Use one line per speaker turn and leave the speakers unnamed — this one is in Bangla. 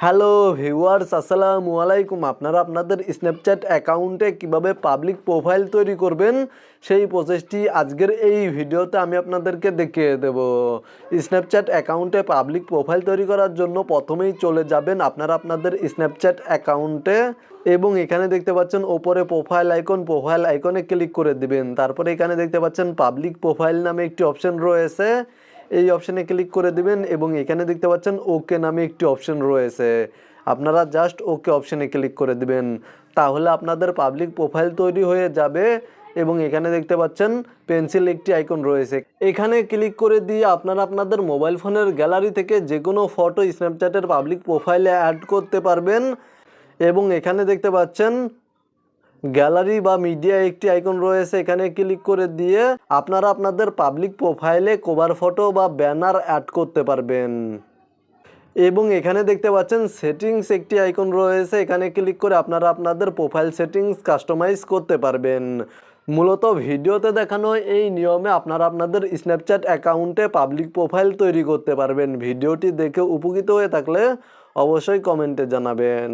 হ্যালো ভিউয়ার্স, আসসালামু আলাইকুম। আপনারা আপনাদের স্ন্যাপচ্যাট অ্যাকাউন্টে কীভাবে পাবলিক প্রোফাইল তৈরি করবেন, সেই প্রসেসটি আজকের এই ভিডিওতে আমি আপনাদেরকে দেখিয়ে দেব। স্ন্যাপচ্যাট অ্যাকাউন্টে পাবলিক প্রোফাইল তৈরি করার জন্য প্রথমেই চলে যাবেন আপনারা আপনাদের স্ন্যাপচ্যাট অ্যাকাউন্টে এবং এখানে দেখতে পাচ্ছেন ওপরে প্রোফাইল আইকন প্রোফাইল আইকনে ক্লিক করে দিবেন। তারপরে এখানে দেখতে পাচ্ছেন পাবলিক প্রোফাইল নামে একটি অপশন রয়েছে। এই অপশানে ক্লিক করে দিবেন এবং এখানে দেখতে পাচ্ছেন ওকে নামে একটি অপশন রয়েছে। আপনারা জাস্ট ওকে অপশানে ক্লিক করে দিবেন। তাহলে আপনাদের পাবলিক প্রোফাইল তৈরি হয়ে যাবে এবং এখানে দেখতে পাচ্ছেন পেন্সিল একটি আইকন রয়েছে। এখানে ক্লিক করে দিয়ে আপনারা আপনাদের মোবাইল ফোনের গ্যালারি থেকে যে কোনো ফটো স্ন্যাপচ্যাটের পাবলিক প্রোফাইলে অ্যাড করতে পারবেন। এবং এখানে দেখতে পাচ্ছেন গ্যালারি বা মিডিয়া একটি আইকন রয়েছে, এখানে ক্লিক করে দিয়ে আপনারা আপনাদের পাবলিক প্রোফাইলে কভার ফটো বা ব্যানার অ্যাড করতে পারবেন। এবং এখানে দেখতে পাচ্ছেন সেটিংস একটি আইকন রয়েছে, এখানে ক্লিক করে আপনারা আপনাদের প্রোফাইল সেটিংস কাস্টমাইজ করতে পারবেন। মূলত ভিডিওতে দেখানো এই নিয়মে আপনারা আপনাদের স্ন্যাপচ্যাট অ্যাকাউন্টে পাবলিক প্রোফাইল তৈরি করতে পারবেন। ভিডিওটি দেখে উপকৃত হয়ে থাকলে অবশ্যই কমেন্টে জানাবেন।